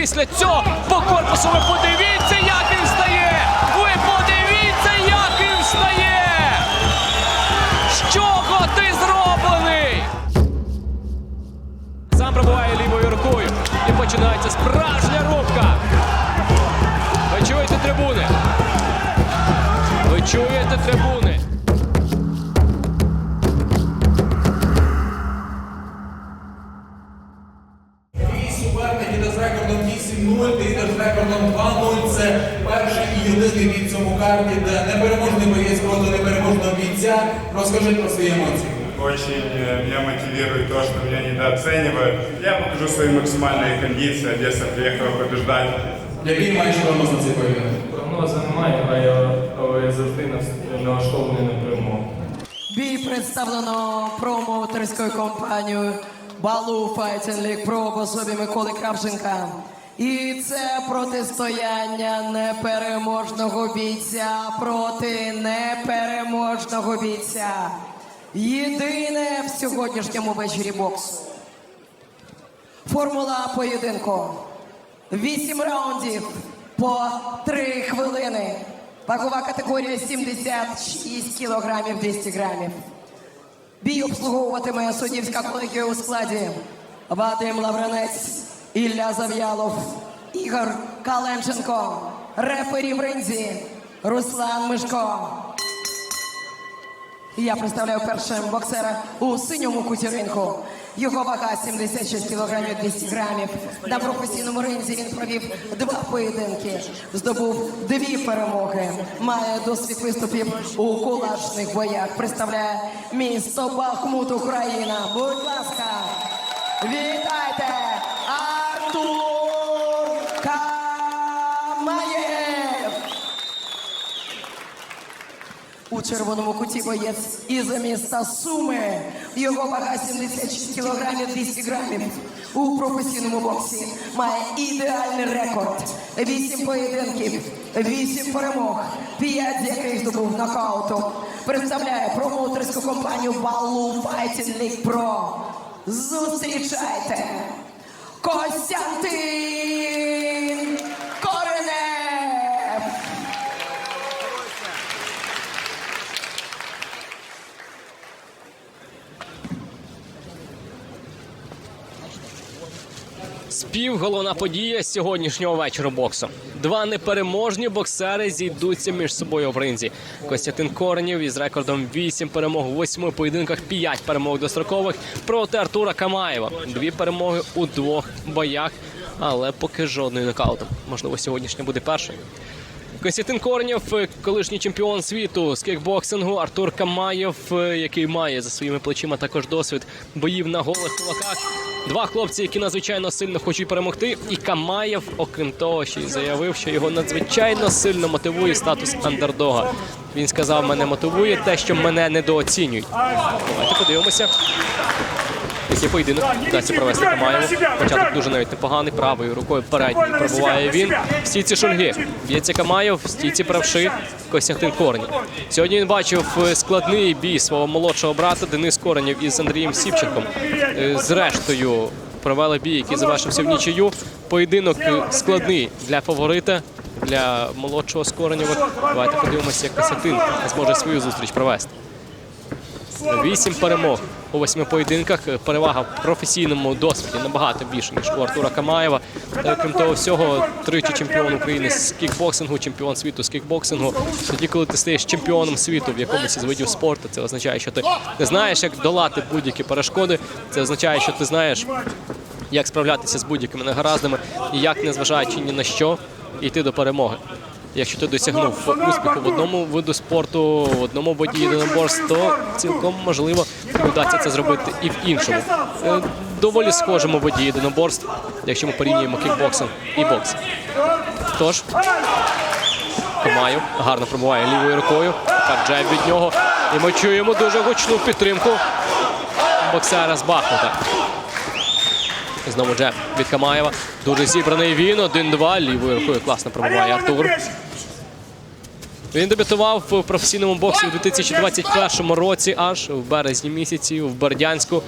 після цього по корпусу. Ви подивіться, як він встає! Ви подивіться, як він встає! З ти зроблений? Сам пробуває лівою рукою. І починається справжня рубка. Ви чуєте трибуни? Ви чуєте трибуни? Рекордом 2-0. Це перший і єдиний бій в цьому карті, де непереможний боєць проти непереможного бійця. Розкажи про свої емоції. Очень меня мотивирует то, что меня недооценивают. Я покажу свои максимальные кондиции. Одесса приехала побеждать. Який маєш прогноз на цей поєдинок? Прогнозу немає, а я але завжди нас- налаштований на перемогу. Бій представлено промоутерською компанією Балу Fighting League Pro в особі Миколи Кравченка. І це протистояння непереможного бійця проти непереможного бійця. Єдине в сьогоднішньому вечорі боксу. Формула поєдинку. Вісім раундів по три хвилини. Вагова категорія 76 кілограмів 200 грамів. Бій обслуговуватиме суддівська колегія у складі Вадим Лавренець, Ілля Зав'ялов, Ігор Каленченко, рефері в ринзі Руслан Мишко. Я представляю першим боксера у синьому куті ринку. Його вага 76 кілограмів 200 грамів. На професійному ринзі він провів два поєдинки, здобув дві перемоги. Має досвід виступів у кулачних боях. Представляє місто Бахмут, Україна. Будь ласка, вітайте У червоному куті боєць із міста Суми. Його вага 76 кілограмів 200 грамів. У професійному боксі має ідеальний рекорд. Вісім поєдинків, вісім перемог, п'ять яких здобув нокаутом. Представляє промоутерську компанію Балу Fighting League Pro. Зустрічайте Костянтин Співголовна подія сьогоднішнього вечора боксу. Два непереможні боксери зійдуться між собою в ринзі. Костянтин Коренів із рекордом 8 перемог у 8 поєдинках, 5 перемог дострокових проти Артура Камаєва. Дві перемоги у двох боях, але поки жодної нокаутом. Можливо, сьогоднішня буде першою. Костянтин Корнєв, е, колишній чемпіон світу з кікбоксингу, Артур Камаєв, е, який має за своїми плечима також досвід боїв на голих кулаках. Два хлопці, які надзвичайно сильно хочуть перемогти. І Камаєв, окрім того, ще й заявив, що його надзвичайно сильно мотивує статус андердога. Він сказав, мене мотивує те, що мене недооцінюють. Давайте подивимося. Який поєдинок вдасться провести Камаєву. Початок дуже навіть непоганий. Правою рукою передньою пробуває він. В стійці шульги. Б'ється Камаєв, в стійці правши Костянтин Корній. Сьогодні він бачив е, складний бій свого молодшого брата Денис Коренєв із Андрієм Сівченком. Е, Зрештою провели бій, який завершився в нічию. Поєдинок е, складний для фаворита. Для молодшого Скоренєва. Давайте подивимося, як Костянтин зможе свою зустріч провести. Вісім перемог у восьми поєдинках. Перевага в професійному досвіді набагато більше, ніж у Артура Камаєва. Та, крім того всього, тричі чемпіон України з кікбоксингу, чемпіон світу з кікбоксингу. Тоді, коли ти стаєш чемпіоном світу в якомусь із видів спорту, це означає, що ти не знаєш, як долати будь-які перешкоди. Це означає, що ти знаєш, як справлятися з будь-якими негараздами і як, незважаючи ні на що, йти до перемоги. Якщо ти досягнув успіху в одному виду спорту, в одному боді єдиноборств, то цілком можливо вдасться це зробити і в іншому. Е, Доволі схожому воді єдиноборств, якщо ми порівнюємо кікбоксинг і бокс. Тож, Камаєв гарно пробуває лівою рукою. Джеб від нього. І ми чуємо дуже гучну підтримку боксера з Бахмута. Знову джеб від Камаєва. Дуже зібраний він. 1-2. Лівою рукою класно пробиває Артур. Він дебютував в професійному боксі у 2021 році, аж в березні місяці в Бердянську.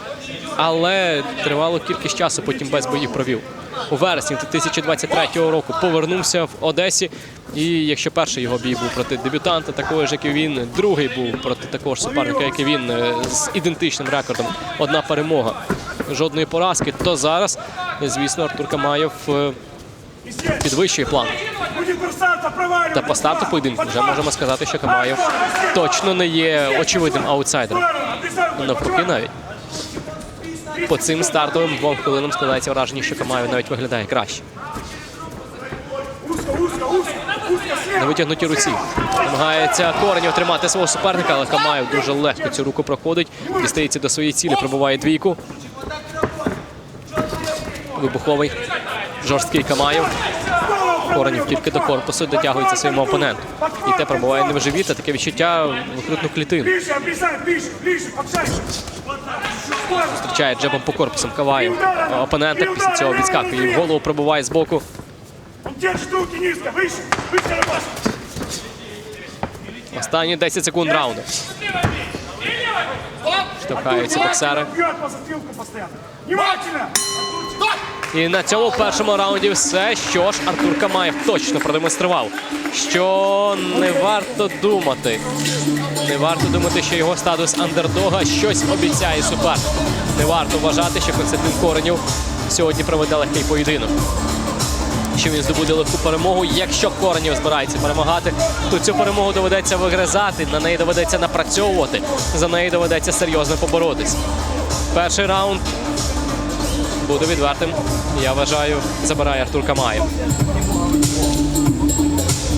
Але тривало кількість часу, потім без боїв провів. у вересні 2023 року повернувся в Одесі. І якщо перший його бій був проти дебютанта, такого ж як і він, другий був проти такого ж суперника, як і він, е, з ідентичним рекордом. Одна перемога, жодної поразки. То зараз, звісно, Артур Камаєв е, підвищує план. Та по старту поєдинку вже можемо сказати, що Камаєв точно не є очевидним аутсайдером. Навпаки, навіть по цим стартовим двом хвилинам складається враження, що Камаєв навіть виглядає краще. На витягнутій руці намагається Коренєв тримати свого суперника, але Камаєв дуже легко цю руку проходить. Дістається до своєї цілі, пробиває двійку. Вибуховий жорсткий Камаєв. Коренів тільки до корпусу дотягується своєму опоненту. І те пробуває не в живіт, а таке відчуття в грудну клітину. Зустрічає джебом по корпусам Каваєв. Опонента після цього відскакує. і В голову пробуває з боку. Останні 10 секунд раунду. Штовхаються боксери. І на цьому першому раунді все, що ж Артур Камаєв точно продемонстрував. Що не варто думати. Не варто думати, що його статус андердога щось обіцяє супернику. Не варто вважати, що Константин Коренєв сьогодні проведе легкий поєдинок. Що він здобуде легку перемогу. Якщо Коренєв збирається перемагати, то цю перемогу доведеться вигризати, на неї доведеться напрацьовувати, за неї доведеться серйозно поборотись. Перший раунд буде відвертим. Я вважаю, забирає Артур Камаєв.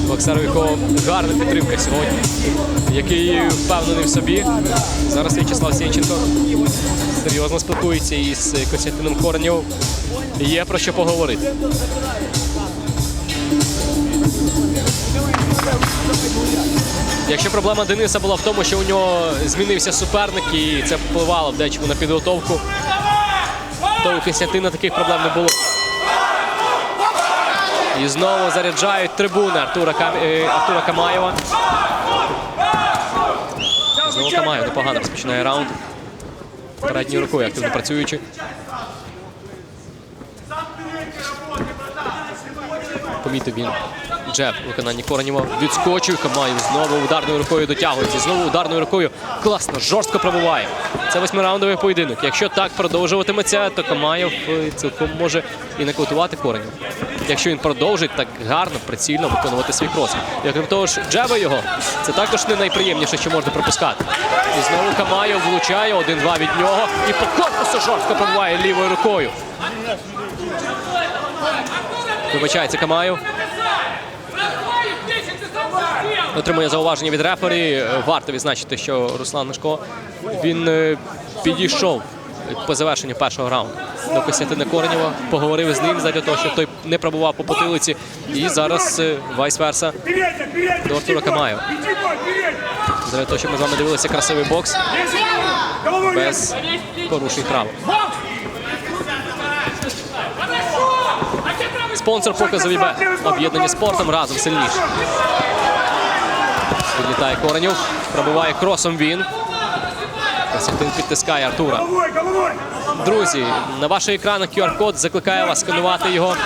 Боксер, у якого гарна підтримка сьогодні, який впевнений в собі. Зараз В'ячеслав Сєнченко серйозно спілкується із Костянтином Коренєвим. Є про що поговорити. Якщо проблема Дениса була в тому, що у нього змінився суперник і це впливало в дечому на підготовку, то у Костянтина таких проблем не було. І знову заряджають трибуни Артура, Кам... е, Артура Камаєва. Знову Камаєв непогано розпочинає раунд. Передньою рукою активно працюючи. Помітив він джеб виконанні Коренєва. Відскочив Камаєв. Знову ударною рукою дотягується. Знову ударною рукою класно, жорстко пробуває. Це восьмираундовий поєдинок. Якщо так продовжуватиметься, то Камаєв е, цілком може і накотувати Коренєва. Якщо він продовжить так гарно, прицільно виконувати свій крос. І окрім того ж, джеби його це також не найприємніше, що можна пропускати. І знову Камаєв влучає один-два від нього. І по корпусу жорстко пробуває лівою рукою. Вибачається Камаєв. Отримує зауваження від рефері. Варто відзначити, що Руслан Мишко він е, підійшов по завершенню першого раунду до Костянтина Коренєва, поговорив з ним задля того, щоб той не пробував по потилиці. І зараз е, вайс-верса Передний, передний, До Артура Камаєва. задля того, щоб ми з вами дивилися красивий бокс без порушень прав. Спонсор показу. Об'єднані спортом разом сильніше. Відлітає Коренєв, пробиває кросом він. Костянтин підтискає Артура. Друзі, на ваших екранах QR-код закликаю вас сканувати його.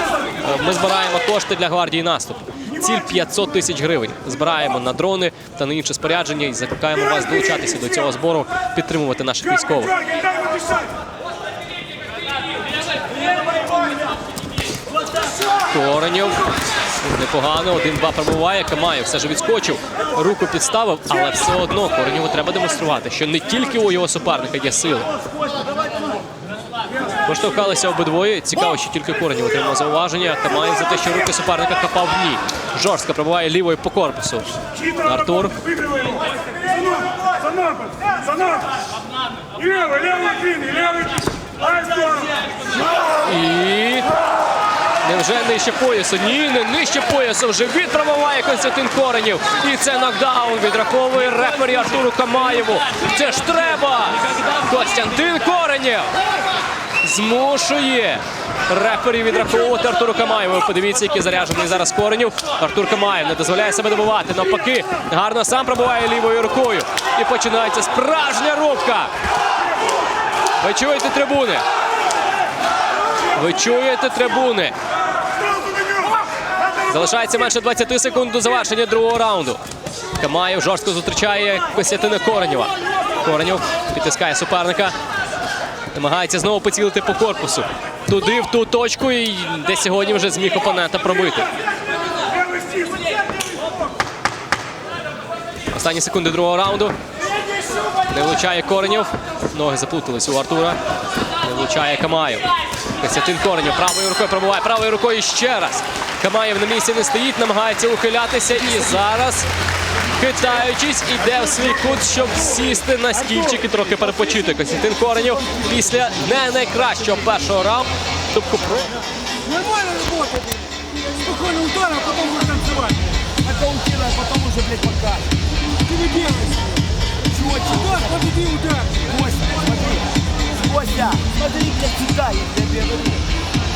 Ми збираємо кошти для гвардії наступу. Ціль 500 тисяч гривень. Збираємо на дрони та на інше спорядження і закликаємо вас долучатися до цього збору, підтримувати наших військових. Дергай, дай ему дышать. Коренєв. Непогано, один-два пробуває. Камаєв все ж відскочив, руку підставив, але все одно Коренєву треба демонструвати, що не тільки у його суперника є сила. Поштовхалися обидвоє. Цікаво, що тільки Коренєв отримав зауваження. Камаєв за те, що руки суперника копав в ній. Жорстко пробиває лівою по корпусу. Хитро Артур. работает, выигрывай его. За ногу, за ногу, за ногу. И левый, левый длинный, левый. Ай, здорово. І невже нижче поясу? Ні, не нижче поясу. Вже відпробуває Константин Коренєв. І це нокдаун відраховує рефері Артуру Камаєву. Це ж треба! Костянтин Коренєв змушує рефері відраховувати Артуру Камаєву. Подивіться, який заряджений зараз Коренєв. Артур Камаєв не дозволяє себе добивати. Навпаки, гарно сам пробуває лівою рукою. І починається справжня рубка. Ви чуєте трибуни? Ви чуєте трибуни? Залишається менше 20 секунд до завершення другого раунду. Камаєв жорстко зустрічає Костянтина Коренєва. Коренєв підтискає суперника. Намагається знову поцілити по корпусу. Туди, в ту точку, і де сьогодні вже зміг опонента пробити. Останні секунди другого раунду. Не влучає Коренєв. Ноги заплутались у Артура. Влучає Камаєв. Костянтин Коренєв правою рукою пробуває правою рукою ще раз. Камаєв на місці не стоїть, намагається ухилятися і зараз, хитаючись, іде в свій кут, щоб сісти на стільчик і трохи перепочити. Костянтин Коренєв після не найкращого першого раунду. Тобто Нормально работа, блин. Удар, а потом уже танцевать. А то утира, а потом уже, блядь, покажет. Ты не делаешь. Чего, удар, подойди, удар. Сюда, я говорю.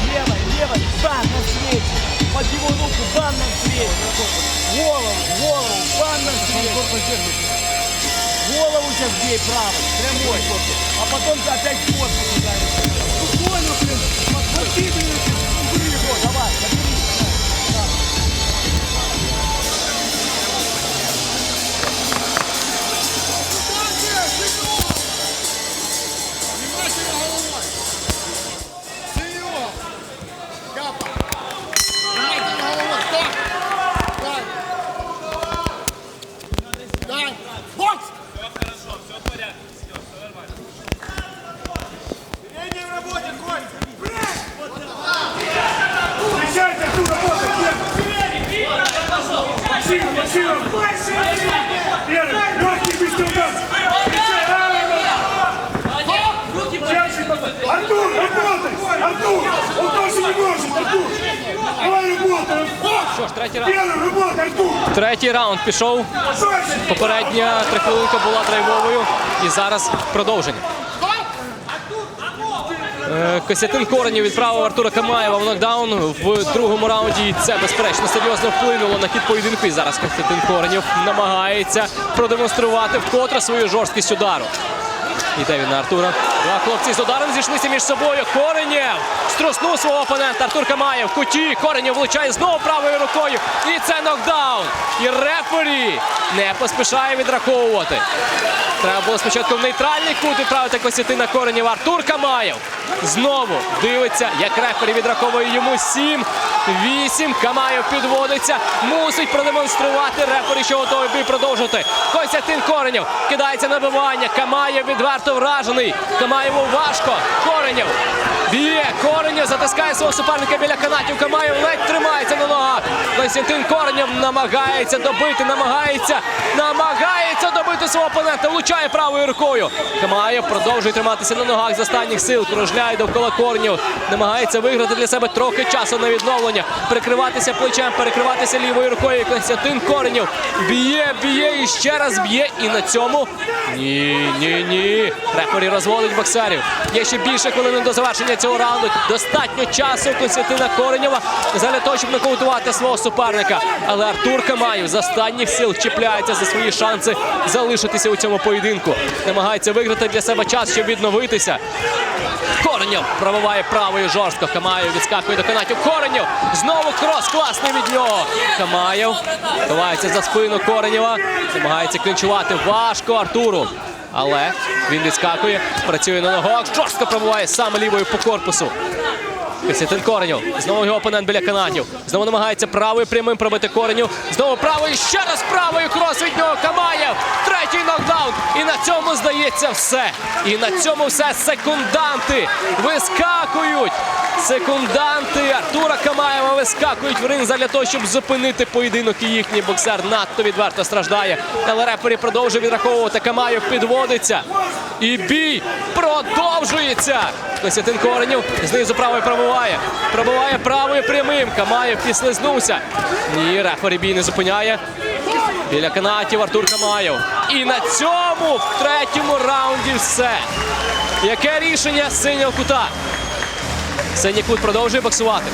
Левой, левой, бан навстречу. Под его руку, бан навстречу. Голову, голову, бан навстречу. Голову сейчас бей правой, прямой. А потом ты опять корпус ударишь. Спокойно, блин. Смотри, блин, Давай що ж, третій раунд. Третій раунд пішов. Попередня трихвилинка була драйвовою. І зараз продовження. Е, Костянтин Коренєв відправив Артура Камаєва в нокдаун в другому раунді. І Це безперечно серйозно вплинуло на хід поєдинку. І зараз Костянтин Коренєв намагається продемонструвати вкотре свою жорсткість удару. Іде він на Артура. Два хлопці з ударом зійшлися між собою. Коренєв струснув свого опонента. Артур Камаєв куті. Коренєв влучає знову правою рукою. І це нокдаун. І рефері не поспішає відраховувати. Треба було спочатку в нейтральний кут відправити Костянтина Коренєва. Артур Камаєв знову дивиться, як рефері відраховує йому 7. 8. Камаєв підводиться. Мусить продемонструвати рефері, що готовий бій продовжувати. Костянтин Коренєв кидається на вибивання. Камаєв відверто вражений. Камаєву важко. Коренєв б'є. Коренєв затискає свого суперника біля канатів. Камаєв ледь тримається на ногах. Костянтин Коренєв намагається добити, намагається, намагається добити свого опонента. Влучає правою рукою. Камаєв продовжує триматися на ногах з останніх сил. Кружляє довкола Коренєв. Намагається виграти для себе трохи часу на відновлення. Перекриватися плечем, перекриватися лівою рукою. І Костянтин Коренєв б'є, б'є і ще раз б'є. І на цьому ні, ні, ні. Рефері розводить боксерів. Є ще більше хвилини до завершення цього раунду. Достатньо часу у Костянтина Коренєва для того, щоб нокаутувати свого суперника. Але Артур Камаєв з останніх сил чіпляється за свої шанси залишитися у цьому поєдинку. Намагається виграти для себе час, щоб відновитися. Коренєв пробиває правою жорстко. Камаєв відскакує до канатів. Коренєв знову крос класний від нього. Камаєв ховається за спину Коренєва. Намагається клінчувати важко Артуру. Але він відскакує, працює на ногах, жорстко пробиває саме лівою по корпусу. Костянтин Коренєв. Знову його опонент біля канатів. Знову намагається правою прямим пробити Кореню. Знову правою, ще раз правою крос від нього Камаєв. Третій нокдаун. І на цьому здається все. І на цьому все секунданти вискакують. Секунданти Артура Камаєва вискакують в ринг для того, щоб зупинити поєдинок. І їхній боксер надто відверто страждає. Але рефері продовжує відраховувати. Камаєв підводиться. І бій продовжується. Костянтин Коренєв знизу правою пробиває. Пробиває правою прямим. Камаєв підслизнувся. Ні, рефері бій не зупиняє. Біля канатів Артур Камаєв. І на цьому в третьому раунді все. Яке рішення синього кута? Синій кут продовжує боксувати.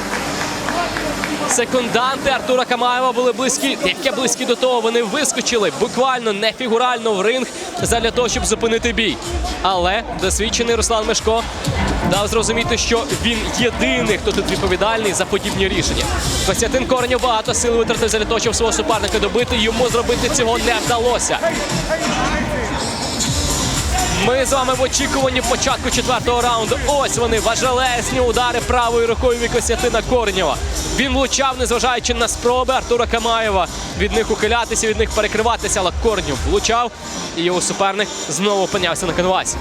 Секунданти Артура Камаєва були близькі, яке близькі до того. Вони вискочили буквально не фігурально в ринг для того, щоб зупинити бій. Але досвідчений Руслан Мешко дав зрозуміти, що він єдиний, хто тут відповідальний за подібні рішення. Костянтин Коренєв багато сил витратив для того, щоб свого суперника добити. Йому зробити цього не вдалося. Ми з вами в очікуванні початку четвертого раунду. Ось вони важелесні удари правою рукою від Костянтина Коренєва. Він влучав, незважаючи на спроби Артура Камаєва від них ухилятися, від них перекриватися, але Коренєв влучав, і його суперник знову опинявся на канвасі.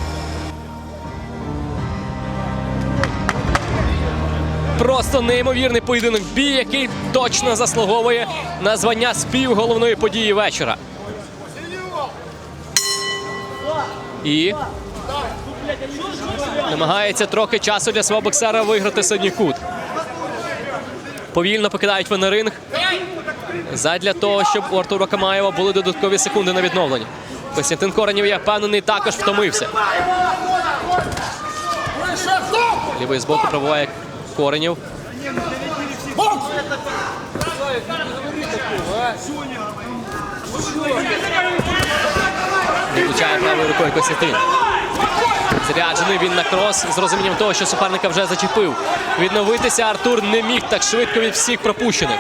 Просто неймовірний поєдинок. Бій, який точно заслуговує на звання співголовної події вечора. І намагається трохи часу для свого боксера виграти сьогодні кут. Повільно покидають вони ринг. Задля того, щоб у Артура Камаєва були додаткові секунди на відновлення. Костянтин Коренєв, я впевнений, також втомився. Лівий збоку пробуває Коренєв. Влучає правою рукою Костянтин. Заряджений він на крос з розумінням того, що суперника вже зачепив. Відновитися Артур не міг так швидко від всіх пропущених.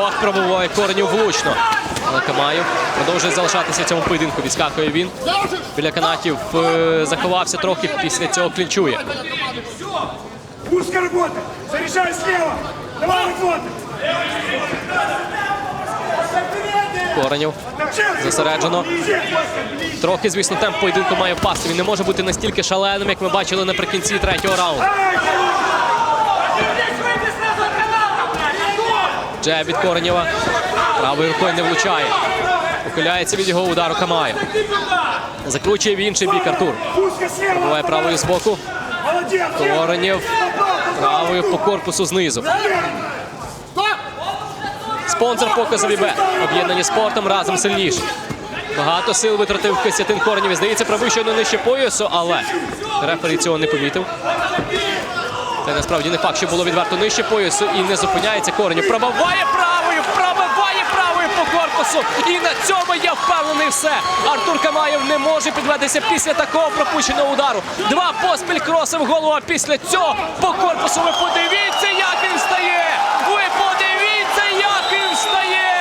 Ох, пробуває коренів влучно. Але Камаєв продовжує залишатися в цьому поєдинку. Відскакує він. Біля канатів е, заховався трохи, після цього клінчує. Пушка работает. Заряжай слева. Давай выходим. Коренів зосереджено. Трохи, звісно, темп поєдинку має впасти. Він не може бути настільки шаленим, як ми бачили наприкінці третього раунду. Джеб від Коренєва. Правою рукою не влучає. Ухиляється від його удару Камаєв. Закручує в інший бік Артур. Буває правою збоку. Молодец. Коренєв правою по корпусу знизу. Спонсор показу Вібе. Об'єднані спортом разом сильніші. Багато сил витратив Костянтин Коренєв. Здається, пробив нижче поясу, але рефері цього не помітив. Це насправді не факт, що було відверто нижче поясу і не зупиняється Коренєв. Пробиває правою, пробиває правою по корпусу. І на цьому я впевнений все. Артур Камаєв не може підведеться після такого пропущеного удару. Два поспіль кроси в голову. А після цього по корпусу ви подивіться, як він встає. Ви подивіться, як він встає.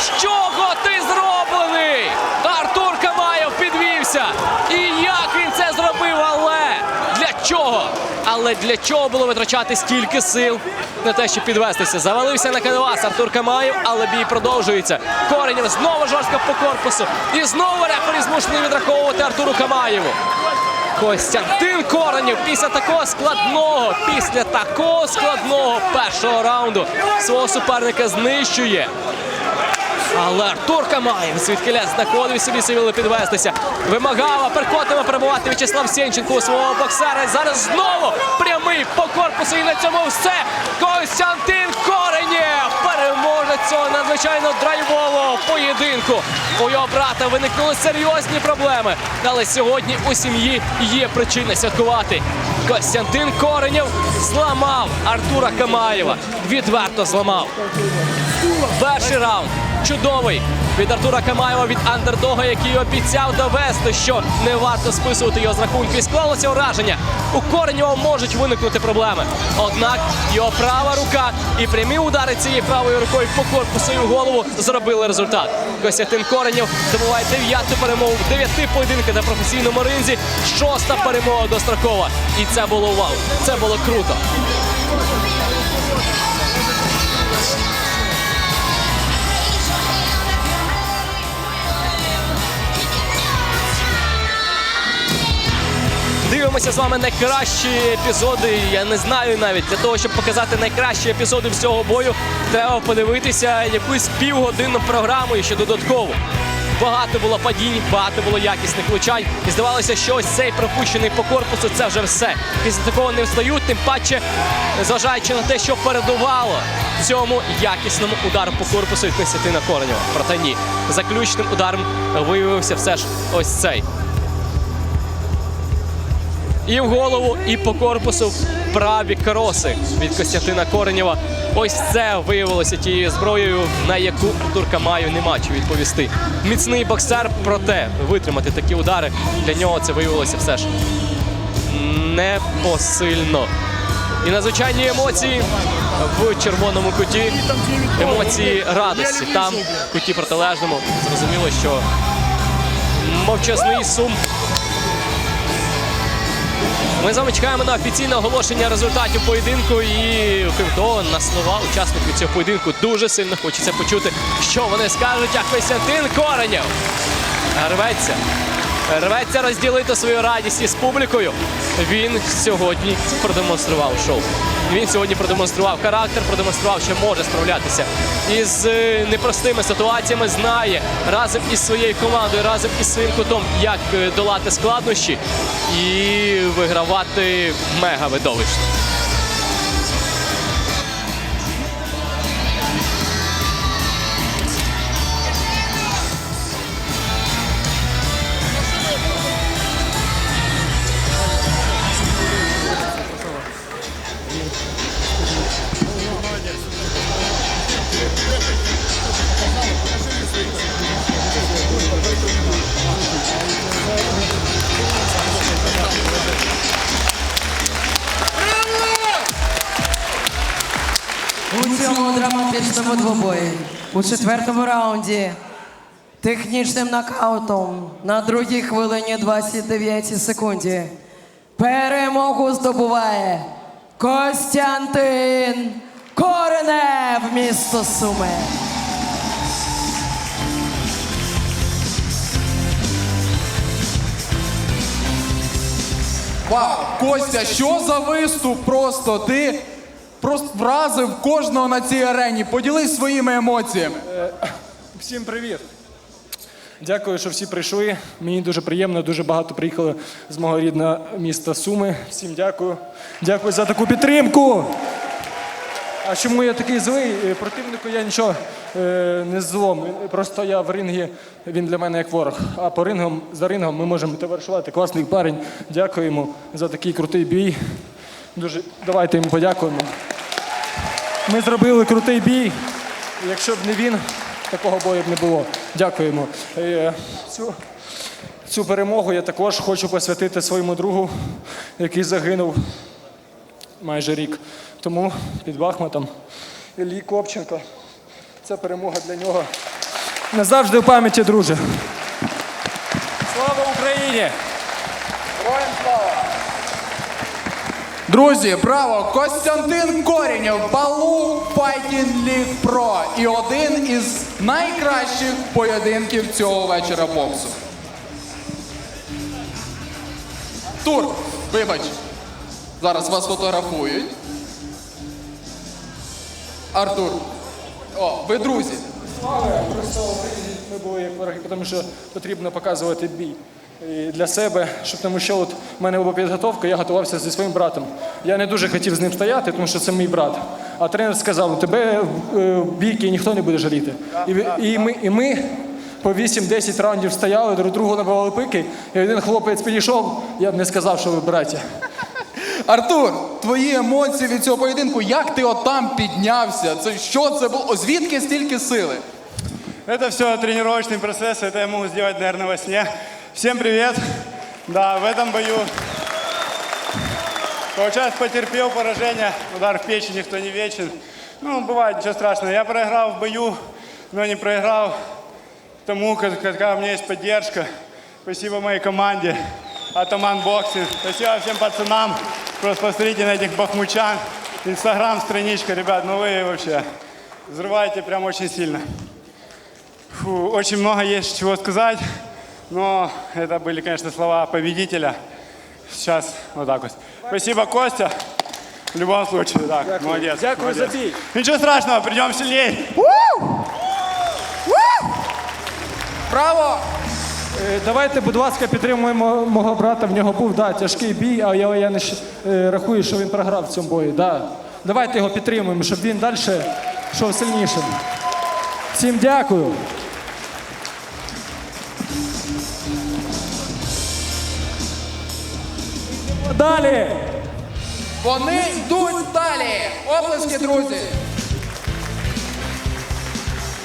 З чого ти зроблений? Артур Камаєв підвівся. І як він це зробив, але для чого? Але для чого було витрачати стільки сил на те, щоб підвестися? Завалився на канвас Артур Камаєв, але бій продовжується. Коренєв знову жорстко по корпусу. І знову рефері змушений відраховувати Артуру Камаєву. Костянтин Коренєв після такого складного, після такого складного першого раунду свого суперника знищує. Але Артур Камаєв звідкиля знаходив собі сили підвестися. Вимагав аперкотами перебувати В'ячеслав Сєнченко у свого боксера. Зараз знову прямий по корпусу. І на цьому все. Костянтин Коренєв переможець цього надзвичайно драйвового поєдинку. У його брата виникнули серйозні проблеми. Але сьогодні у сім'ї є причина святкувати. Костянтин Коренєв зламав Артура Камаєва. Відверто зламав. Перший раунд чудовий від Артура Камаєва від андердога, який обіцяв довести, що не варто списувати його з рахунку. І склалося враження. У Коренєва можуть виникнути проблеми. Однак його права рука і прямі удари цією правою рукою по корпусу і в голову зробили результат. Костянтин Коренєв добуває дев'яту перемогу в дев'яти поєдинках на професійному ринзі. Шоста перемога дострокова. І це було вау. Це було круто. Дивимося з вами найкращі епізоди. Я не знаю навіть для того, щоб показати найкращі епізоди всього бою, треба подивитися якусь півгодинну програму і ще додатково. Багато було падінь, багато було якісних влучань. І здавалося, що ось цей пропущений по корпусу це вже все. Після такого не встають, тим паче, зважаючи на те, що передувало цьому якісному удару по корпусу від Костянтина Коренєва. Проте ні, заключним ударом виявився все ж ось цей. І в голову, і по корпусу праві кроси від Костянтина Коренєва. Ось це виявилося тією зброєю, на яку у Туркамаю нема чи відповісти. Міцний боксер, проте витримати такі удари для нього це виявилося все ж непосильно. І надзвичайні емоції в червоному куті. Емоції радості. Там, в куті протилежному, зрозуміло, що мовчазний сум. Ми з вами чекаємо на офіційне оголошення результатів поєдинку. І крім того, на слова учасників цього поєдинку дуже сильно хочеться почути, що вони скажуть, а Костянтин Коренєв рветься. Рветься розділити свою радість із публікою. Він сьогодні продемонстрував шоу. Він сьогодні продемонстрував характер, продемонстрував, що може справлятися із е, непростими ситуаціями. Знає разом із своєю командою, разом із своїм кутом, як е, долати складнощі і вигравати мега видовищно. У четвертому раунді технічним нокаутом на другій хвилині 29 секунді перемогу здобуває Костянтин Коренев, місто Суми. Вау, Костя, що за виступ? Просто ти просто вразив кожного на цій арені. Поділись своїми емоціями. Всім привіт! Дякую, що всі прийшли. Мені дуже приємно, дуже багато приїхали з мого рідного міста Суми. Всім дякую. Дякую за таку підтримку. А чому я такий злий? Е, Противнику я нічого е, не злом. Просто я в рингі, він для мене як ворог. А по рингам, за рингом ми можемо товаришувати. Класний парень. Дякуємо за такий крутий бій. Дуже давайте йому подякуємо. Ми зробили крутий бій. Якщо б не він, такого бою б не було. Дякуємо. Е, Цю, цю перемогу я також хочу посвятити своєму другу, який загинув майже рік тому під Бахмутом. Іллі Копченко. Це перемога для нього. Назавжди в пам'яті, друже. Слава Україні! Друзі, браво! Костянтин Корінєв, Балу Fighting League Pro і один із найкращих поєдинків цього вечора боксу. Тур, вибач, зараз вас фотографують. Артур. О, ви друзі. Ми були як вороги, тому що потрібно показувати бій І для себе, щоб тому що от в мене була підготовка, я готувався зі своїм братом. Я не дуже хотів з ним стояти, тому що це мій брат. А тренер сказав, тебе е, в бійки ніхто не буде жаліти. І, ви- і, ми, і ми по 8-10 раундів стояли, друг другу набивали пики, і один хлопець підійшов, я б не сказав, що ви браття. Артур, твої емоції від цього поєдинку, як ти отам піднявся? Це що це було? Звідки стільки сили? Это все тренировочный процесс, это я могу сделать, наверное, во сне. Всем привет! Да, в этом бою, получается, потерпел поражение, удар в печень, никто не вечен. Ну, бывает, ничего страшного. Я проиграл в бою, но не проиграл тому, ка- какая у меня есть поддержка. Спасибо моей команде, Атаман Боксинг. Спасибо всем пацанам. Просто посмотрите на этих бахмучан. Инстаграм, страничка, ребят, ну вы вообще взрываете прям очень сильно. Фу, очень много есть чего сказать, но это были, конечно, слова победителя. Сейчас вот так вот. Спасибо, Костя. В любом случае, так, молодец. Дякую за молодец. бій. Ничего страшного, придем сильнее. Браво! Е, Давайте, будь ласка, підтримуємо мого брата. В нього був да, тяжкий бій, а я, я не щ- е, рахую, що він програв в цьому бою. Да. Давайте його підтримуємо, щоб він далі йшов сильнішим. Всім дякую. Далі. Вони йдуть далі. Оплески, друзі.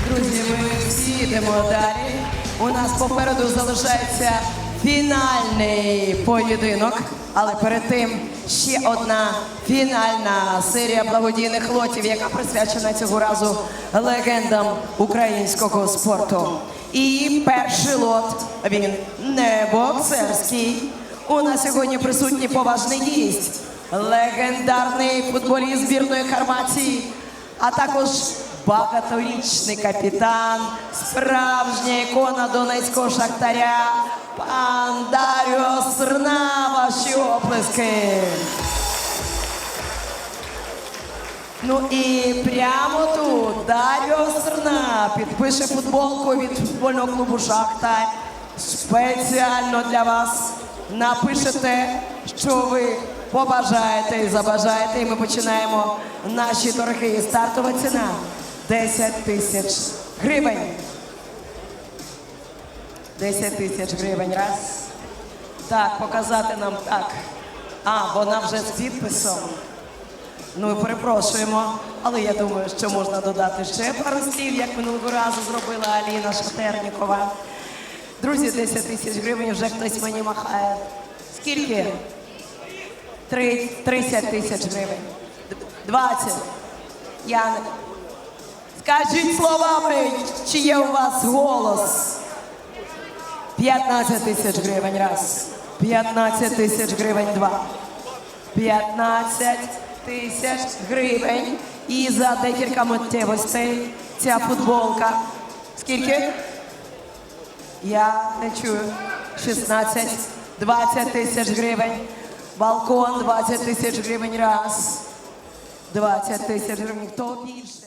Друзі, ми всі йдемо далі. У нас попереду залишається фінальний поєдинок. Але перед тим ще одна фінальна серія благодійних лотів, яка присвячена цього разу легендам українського спорту. І перший лот він не боксерський. У нас сьогодні присутній поважний гість, легендарний футболіст збірної Хорватії, а також багаторічний капітан, справжня ікона донецького шахтаря, пан Даріо Срна, ваші оплески. Ну і прямо тут Даріо Срна підпише футболку від футбольного клубу Шахтар. Спеціально для вас напишете, що ви побажаєте і забажаєте. І ми починаємо наші торги. Стартова ціна 10 тисяч гривень. 10 тисяч гривень. Раз. Так, показати нам так. А, вона вже з підписом. Ну, перепрошуємо, але я думаю, що можна додати ще пару слів, як минулого разу зробила Аліна Шатернікова. Друзі, 10 тисяч гривень вже хтось мені махає. Скільки? 30 тисяч гривень. Д- 20. Я. Скажіть словами, чи є у вас голос? 15 тисяч гривень раз. 15 тисяч гривень два. 15 тисяч гривень. І за декілька миттєвостей ця футболка. Скільки? Я не чую. 16, 20 тисяч гривень. Балкон 20 тисяч гривень раз. 20 тисяч гривень. Хто більше?